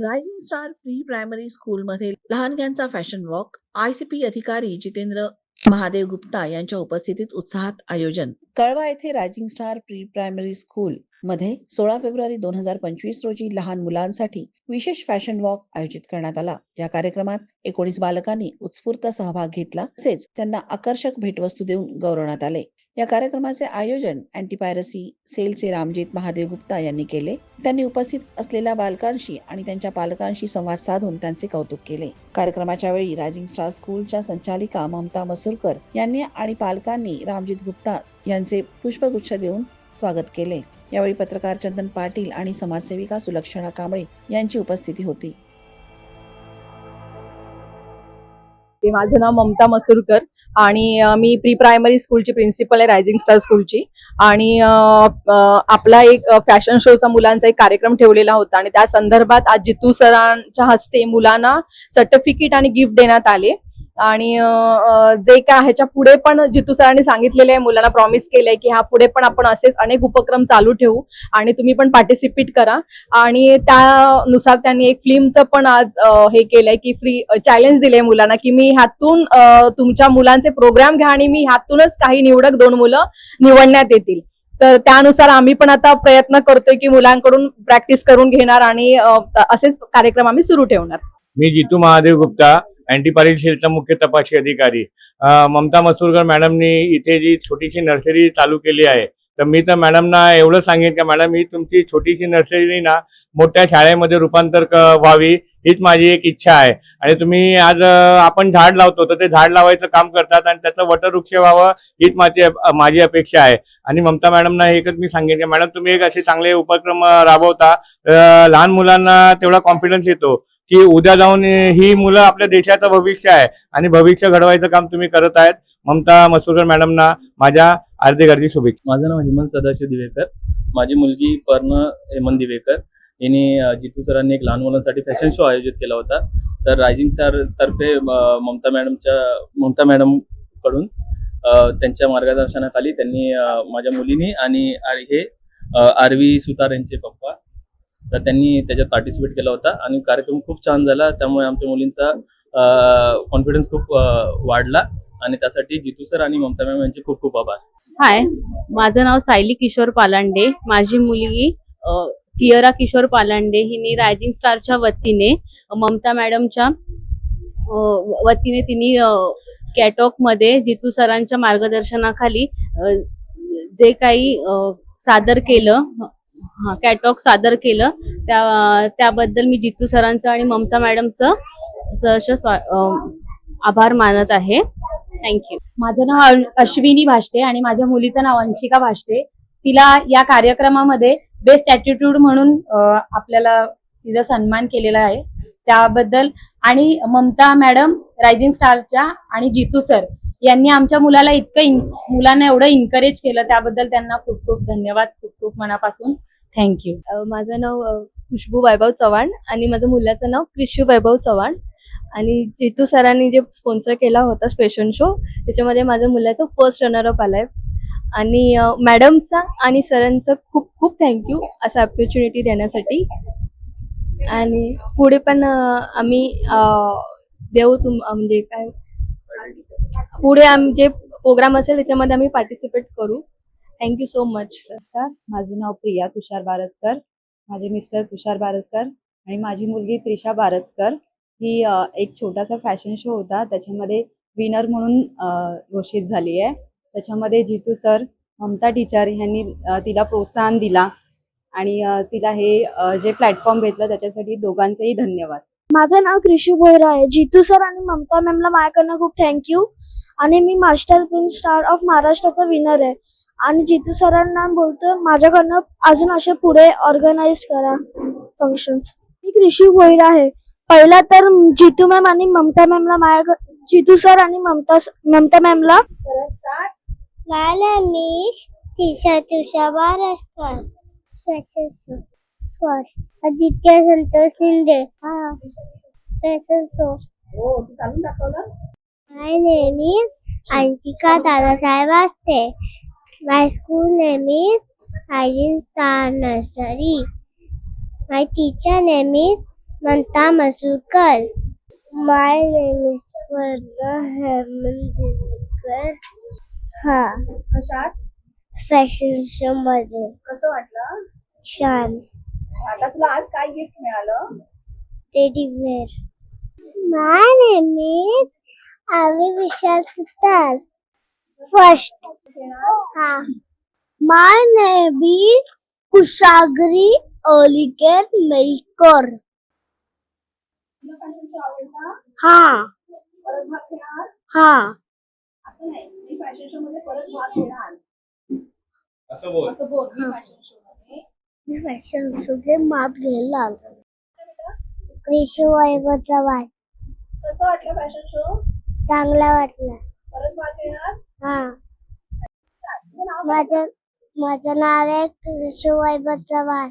Rising star pre primary स्कूलमध्ये लहानग्यांचा fashion walk आयसीपी अधिकारी जितेंद्र महादेव गुप्ता यांच्या उपस्थितीत उत्साहात आयोजन. कळवा येथे rising star pre primary school मध्ये सोळा फेब्रुवारी दोन हजार पंचवीस रोजी लहान मुलांसाठी विशेष फॅशन वॉक आयोजित करण्यात आला. या कार्यक्रमात एकोणीस बालकांनी उत्स्फूर्त सहभाग घेतला. तसेच त्यांना आकर्षक भेटवस्तू देऊन गौरवण्यात आले. या कार्यक्रमाचे आयोजन अँटीपायरसी सेलचे रामजीत महादेव गुप्ता यांनी केले. त्यांनी उपस्थित असलेल्या बालकांशी आणि त्यांच्या पालकांशी संवाद साधून त्यांचे कौतुक केले. कार्यक्रमाच्या वेळी रायझिंग स्टार स्कूलच्या संचालिका ममता मसूरकर यांनी आणि पालकांनी रामजीत गुप्ता यांचे पुष्पगुच्छ देऊन स्वागत केले. यावेळी पत्रकार चंदन पाटील आणि समाजसेविका सुलक्षणा कांबळे यांची उपस्थिती होती. ते माझं नाव ममता मसूरकर. आणि मी प्री प्रायमरी स्कूलची प्रिन्सिपल आहे रायझिंग स्टार स्कूलची. आणि आपला एक फॅशन शोचा मुलांचा एक कार्यक्रम ठेवलेला होता आणि त्या संदर्भात आज जितू सरांच्या हस्ते मुलांना सर्टिफिकेट आणि गिफ्ट देण्यात आले. आणि जे काय ह्याच्या पुढे पण जितू सरांनी सांगितलेले आहे मुलांना प्रॉमिस केलंय की ह्या पुढे पण आपण असेच अनेक उपक्रम चालू ठेवू आणि तुम्ही पण पार्टिसिपेट करा. आणि त्यानुसार त्यांनी एक फिल्मचं पण आज हे केलंय की फ्री चॅलेंज दिलंय मुलांना की मी ह्यातून तुमच्या मुलांचे प्रोग्राम घ्या आणि मी ह्यातूनच काही निवडक दोन मुलं निवडण्यात येतील. तर त्यानुसार आम्ही पण आता प्रयत्न करतोय की मुलांकडून प्रॅक्टिस करून घेणार आणि असेच कार्यक्रम आम्ही सुरू ठेवणार. मी जितू महादेव गुप्ता अँटी पारिशेलचा मुख्य तपासी अधिकारी. ममता मसूरकर मॅडमनी इथे जी छोटीशी नर्सरी चालू केली आहे तर मी तर मॅडमना एवढं सांगेन का मॅडम ही तुमची छोटीशी नर्सरी ना मोठ्या शाळेमध्ये रूपांतर व्हावी हीच माझी एक इच्छा आहे. आणि तुम्ही आज आपण झाड लावतो तर ते झाड लावायचं काम करतात आणि त्याचं वटवृक्ष व्हावं हीच माझी माझी अपेक्षा आहे. आणि ममता मॅडमना एकच मी सांगेन की मॅडम तुम्ही एक असे चांगले उपक्रम राबवता लहान मुलांना तेवढा कॉन्फिडन्स येतो. की उद्या जाऊन ही मुलं आपल्या देशाचं भविष्य आहे आणि भविष्य घडवायचं काम तुम्ही करत आहेत. ममता मसूरकर मॅडमना माझ्या हार्दिक हार्दिक शुभेच्छा. माझं नाव हेमंत सदाशिव दिवेकर. माझी मुलगी पर्ण हेमंत दिवेकर. यांनी जितू सरांनी एक लहान मुलांसाठी फॅशन शो आयोजित केला होता. तर रायझिंग तर तर्फे ममता मॅडमच्या ममता मॅडमकडून त्यांच्या मार्गदर्शनाखाली त्यांनी माझ्या मुलीनी आणि हे आरवी सुतार यांचे पप्पा तर त्यांनी त्याच्यात पार्टिसिपेट केला होता आणि कार्यक्रम खूप छान झाला. त्यामुळे आमच्या मुलींचा कॉन्फिडन्स खूप वाढला. आणि त्यासाठी जितू सर आणि ममता मॅम यांचे खूप खूप आभार. हाय माझं नाव सायली किशोर पालांडे. माझी मुलगी कियरा किशोर पालांडे. हिने रायझिंग स्टारच्या वतीने ममता मॅडमच्या वतीने तिने कॅटॉकमध्ये जितू सरांच्या मार्गदर्शनाखाली जे काही सादर केलं हा कॅटॉक सादर केलं. त्या त्याबद्दल मी जितू सरांचं आणि ममता मॅडमचं सहर्ष आभार मानत आहे. थँक्यू माझं नाव अश्विनी भाष्टे आणि माझ्या मुलीचं नाव अंशिका भाष्टे. तिला या कार्यक्रमामध्ये बेस्ट ॲटिट्यूड म्हणून आपल्याला तिचा सन्मान केलेला आहे. त्याबद्दल आणि ममता मॅडम रायझिंग स्टारच्या आणि जितू सर यांनी आमच्या मुलाला इतकं मुलांना एवढं इन्करेज केलं. त्याबद्दल त्यांना खूप खूप धन्यवाद. खूप खूप मनापासून. थँक्यू माझं नाव खुशबू वैभव चव्हाण आणि माझं मुलाचं नाव क्रिशू वैभव चव्हाण. आणि जितू सरांनी जे स्पॉन्सर केला होता फॅशन शो त्याच्यामध्ये माझ्या मुलाचं फर्स्ट रनरअप आलाय. आणि मॅडमचा आणि सरांचं खूप खूप थँक्यू असं ऑपॉर्च्युनिटी देण्यासाठी. आणि पुढे पण आम्ही देऊ तुम म्हणजे काय? पुढे आम जे प्रोग्राम असेल त्याच्यामध्ये आम्ही पार्टिसिपेट करू. थँक्यू सो मच सर नमस्कार माझं नाव प्रिया तुषार बारसकर. माझे मिस्टर तुषार बारसकर आणि माझी मुलगी त्रिशा बारसकर. ही एक छोटासा फॅशन शो होता. त्याच्यामध्ये विनर म्हणून घोषित झाली आहे त्याच्यामध्ये जितू सर ममता टीचर यांनी तिला प्रोत्साहन दिला आणि तिला हे जे प्लॅटफॉर्म भेटलं त्याच्यासाठी दोघांचेही धन्यवाद. माझं नाव कृषी बोहरा आहे. जितू सर आणि ममता मॅमला माझ्याकडनं खूप थँक्यू आणि मी मास्टर प्रिन्स स्टार ऑफ महाराष्ट्राचा विनर आहे. आणि जितू सरांना बोलतो माझ्याकडनं अजून असे पुढे ऑर्गनाईज करा फंक्शन्स मी कृषी भोईरा आहे. पहिला तर जितू मॅम आणि ममता मॅमला माझ्याकडे जितू सर आणि ममता ममता मॅमला आदित्य संतोष शिंदे. हा. Fashion show my is Anshika Dadasaheb Aste my school name is hygiene star nursery my teacher name is Mamata Masurkar my name is Swarna Hemant Divekar हा कशात फॅशन शो मध्ये कसं वाटलं? छान. आता तुला आज काय गिफ्ट मिळालं? Teddy bear my name is Avi Vishal Sutar first हा। My name is Kushagri Olikar Melkar. हा। हा। असं नाही मी फॅशन शो मध्ये परत भाग घेणार असं बोल. असं बोल. मी फॅशन शो मध्ये. मी फॅशन शोचे माप घ्यायला आलो. कृषी वैभव चव्हाण कसं वाटलं फॅशन शो चांगला वाटला. परत भाग घेणार? माझं माझं नाव आहे कृषी वैभव चव्हाण